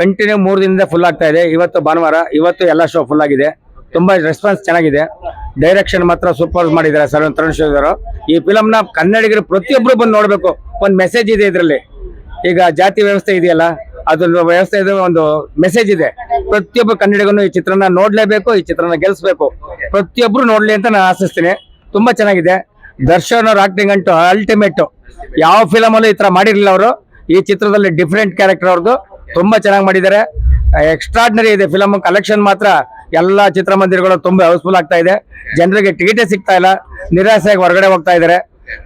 Continue ಮೂರು ದಿನದಿಂದ full ಆಗ್ತಾ ಇದೆ. ಇವತ್ತು ಭಾನುವಾರ, ಇವತ್ತು ಎಲ್ಲ ಶೋ ಫುಲ್ ಆಗಿದೆ. ತುಂಬಾ ರೆಸ್ಪಾನ್ಸ್ ಚೆನ್ನಾಗಿದೆ. ಡೈರೆಕ್ಷನ್ ಮಾತ್ರ ಸೂಪರ್ ಮಾಡಿದ್ದಾರೆ ಸರ್ ತರುಣ್ ಅವರು. ಈ ಫಿಲಮ್ನ ಕನ್ನಡಿಗರು ಪ್ರತಿಯೊಬ್ಬರು ಬಂದು ನೋಡಬೇಕು. ಒಂದು ಮೆಸೇಜ್ ಇದೆ ಇದರಲ್ಲಿ. ಈಗ ಜಾತಿ ವ್ಯವಸ್ಥೆ ಇದೆಯಲ್ಲ, ಅದೊಂದು ವ್ಯವಸ್ಥೆ ಇದೆ, ಒಂದು ಮೆಸೇಜ್ ಇದೆ. ಪ್ರತಿಯೊಬ್ಬ ಕನ್ನಡಿಗನು ಈ ಚಿತ್ರನ ನೋಡ್ಲೇಬೇಕು, ಈ ಚಿತ್ರನ ಗೆಲ್ಸ್ಬೇಕು. ಪ್ರತಿಯೊಬ್ರು ನೋಡ್ಲಿ ಅಂತ ನಾನು ಆಶಿಸ್ತೀನಿ. ತುಂಬಾ ಚೆನ್ನಾಗಿದೆ. ದರ್ಶನ್ ಅವ್ರ ಆಕ್ಟಿಂಗ್ ಅಂಟು ಅಲ್ಟಿಮೇಟ್ ಯಾವ ಫಿಲಮಲ್ಲೂ ಈ ತರ ಮಾಡಿರ್ಲಿಲ್ಲ ಅವರು. ಈ ಚಿತ್ರದಲ್ಲಿ ಡಿಫ್ರೆಂಟ್ ಕ್ಯಾರೆಕ್ಟರ್ ಅವ್ರದ್ದು ತುಂಬಾ ಚೆನ್ನಾಗಿ ಮಾಡಿದ್ದಾರೆ. ಎಕ್ಸ್ಟ್ರಾಡ್ನರಿ ಇದೆ ಫಿಲಮ್ ಕಲೆಕ್ಷನ್ ಮಾತ್ರ ಎಲ್ಲಾ ಚಿತ್ರಮಂದಿರಗಳು ತುಂಬಾ ಹೌಸ್ಫುಲ್ ಆಗ್ತಾ ಇದೆ. ಜನರಿಗೆ ಟಿಕೆಟೇ ಸಿಗ್ತಾ ಇಲ್ಲ. ನಿರಾಸೆಯಾಗಿ ಹೊರಗಡೆ ಹೋಗ್ತಾ ಇದ್ದಾರೆ.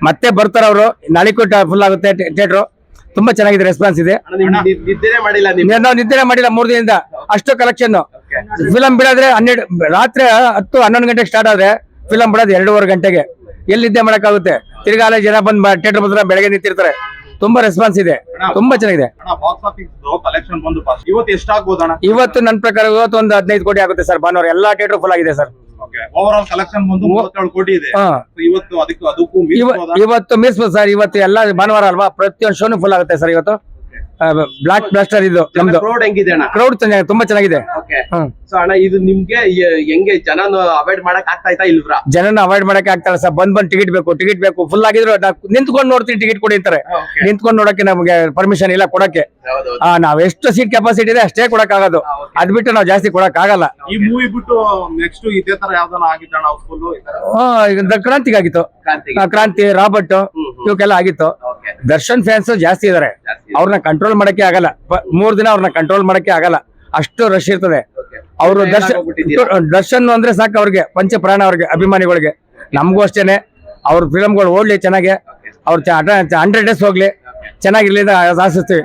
ಮತ್ತೆ ಬರ್ತಾರೆ ಅವರು. ನಾಳಿಕೂ ಫುಲ್ ಆಗುತ್ತೆ ಥಿಯೇಟ್ರು ತುಂಬಾ ಚೆನ್ನಾಗಿದೆ ರೆಸ್ಪಾನ್ಸ್ ಇದೆ. ನಾವು. ನಿದ್ದೆ ಮಾಡಿಲ್ಲ ಮೂರು ದಿನದಿಂದ. ಅಷ್ಟು ಕಲೆಕ್ಷನ್ ಫಿಲಮ್ ಬಿಡಾದ್ರೆ ಹನ್ನೆರಡು ರಾತ್ರಿ ಹತ್ತು ಹನ್ನೊಂದು ಗಂಟೆಗೆ ಸ್ಟಾರ್ಟ್ ಆದ್ರೆ ಫಿಲಮ್ ಬಿಡೋದು ಎರಡೂವರೆ ಗಂಟೆಗೆ. ಎಲ್ಲಿ ನಿದ್ದೆ ಮಾಡಕ್ಕಾಗುತ್ತೆ ತಿರ್ಗಾಲ ಜನ ಬಂದ್ ಥಿಯೇಟರ್ ಬಂದ್ರೆ ಬೆಳಗ್ಗೆ ನಿಂತಿರ್ತಾರೆ. ತುಂಬಾ ರೆಸ್ಪಾನ್ಸ್ ಇದೆ. ತುಂಬಾ ಚೆನ್ನಾಗಿದೆ. ಇವತ್ತು ನನ್ನ ಪ್ರಕಾರ ಇವತ್ತು ಒಂದು ಹದಿನೈದು ಕೋಟಿ ಆಗುತ್ತೆ ಸರ್. ಭಾನುವಾರ ಎಲ್ಲಾ ಥಿಯೇಟರ್ ಫುಲ್ ಆಗಿದೆ ಸರ್. ಓವರ್ ಆಲ್ ಕಲೆಕ್ಷನ್ ಬಂದು ಮೂವತ್ತೇಳು ಕೋಟಿ ಇದೆ. ಹಾ. ಇವತ್ತು ಅದಕ್ಕೂ? ಇವತ್ತು ಸರ್. ಇವತ್ತು ಎಲ್ಲ ಭಾನುವಾರ ಅಲ್ವಾ? ಪ್ರತಿಯೊಂದು ಶೋನು ಫುಲ್ ಆಗುತ್ತೆ ಸರ್ ಇವತ್ತು. ಬ್ಲಾಕ್ ಬ್ಲಾಸ್ಟರ್ ಇದು ನಮ್ದು. ಕ್ರೌಡ್ ಹೆಂಗಿದೆ ಅಣ್ಣ? ಕ್ರೌಡ್ ತುಂಬಾ ಚೆನ್ನಾಗಿದೆ. ಓಕೆ ಹ್ಮ್. ಸೊ ಅಣ್ಣ ಇದು ನಿಮ್ಗೆ ಹೆಂಗೆ ಜನ ಅವಾಯ್ಡ್ ಮಾಡಕ್ ಆಗ್ತಾ ಇತ್ತಾ ಇಲ್ವ್ರಾ ಜನನ ಅವಾಯ್ಡ್ ಮಾಡಕ್ಕೆ ಆಗ್ತಾರ ಸರ್. ಬಂದ್ ಬಂದ್ ಟಿಕೆಟ್ ಬೇಕು ಟಿಕೆಟ್ ಬೇಕು. ಫುಲ್ ಆಗಿದ್ರು ನಿಂತ್ಕೊಂಡು ನೋಡ್ತೀನಿ ಟಿಕೆಟ್ ಕೊಡಿ ಅಂತಾರೆ. ನಿಂತ್ಕೊಂಡು ನೋಡಕ್ಕೆ ನಮಗೆ ಪರ್ಮಿಷನ್ ಇಲ್ಲ ಕೊಡಕ್ಕೆ. ಹೌದೌದು. ಆ ನಾವ್ ಎಷ್ಟು ಸೀಟ್ ಕೆಪಾಸಿಟಿ ಇದೆ ಅಷ್ಟೇ ಕೊಡಕ್ ಆಗೋದು ಅದ್ ಬಿಟ್ಟು ನಾವು ಜಾಸ್ತಿ ಕೊಡಕ್ ಆಗಲ್ಲ ಈ ಮೂವಿ ಬಿಟ್ಟು ನೆಕ್ಸ್ಟ್ ಇದೇ ತರ ಯಾವ್ದಾನ ಆಗಿದ್ದಣ್ಣ ಹೌಸ್ಫುಲ್ ಕ್ರಾಂತಿಗಾಗಿತ್ತು. ಕ್ರಾಂತಿಗೆ. ಕ್ರಾಂತಿ ರಾಬರ್ಟ್. ಇವಕ್ಕೆಲ್ಲ ಆಗಿತ್ತು. ದರ್ಶನ್ ಫ್ಯಾನ್ಸ್ ಜಾಸ್ತಿ ಇದಾರೆ. ಅವ್ರನ್ನ ಕಂಟ್ರೋಲ್ ಮಾಡಕ್ಕೆ ಆಗಲ್ಲ. ಮೂರ್ ದಿನ ಅವ್ರನ್ನ ಕಂಟ್ರೋಲ್ ಮಾಡಕ್ಕೆ ಆಗಲ್ಲ. ಅಷ್ಟು ರಶ್ ಇರ್ತದೆ. ಅವರು ದರ್ಶನ್ ದರ್ಶನ್ ಅಂದ್ರೆ ಸಾಕು ಅವ್ರಿಗೆ ಪಂಚ ಪ್ರಾಣ ಅವ್ರಿಗೆ ಅಭಿಮಾನಿಗಳಿಗೆ. ನಮಗೂ ಅಷ್ಟೇನೆ. ಅವ್ರ ಫಿಲಮ್ಗಳು ಓಡ್ಲಿ ಚೆನ್ನಾಗಿ. ಅವ್ರ ಹಂಡ್ರೆಡ್ ಡೇಸ್ ಹೋಗ್ಲಿ. ಚೆನ್ನಾಗಿರ್ಲಿ ಅಂತ ಆಶಿಸ್ತೀವಿ.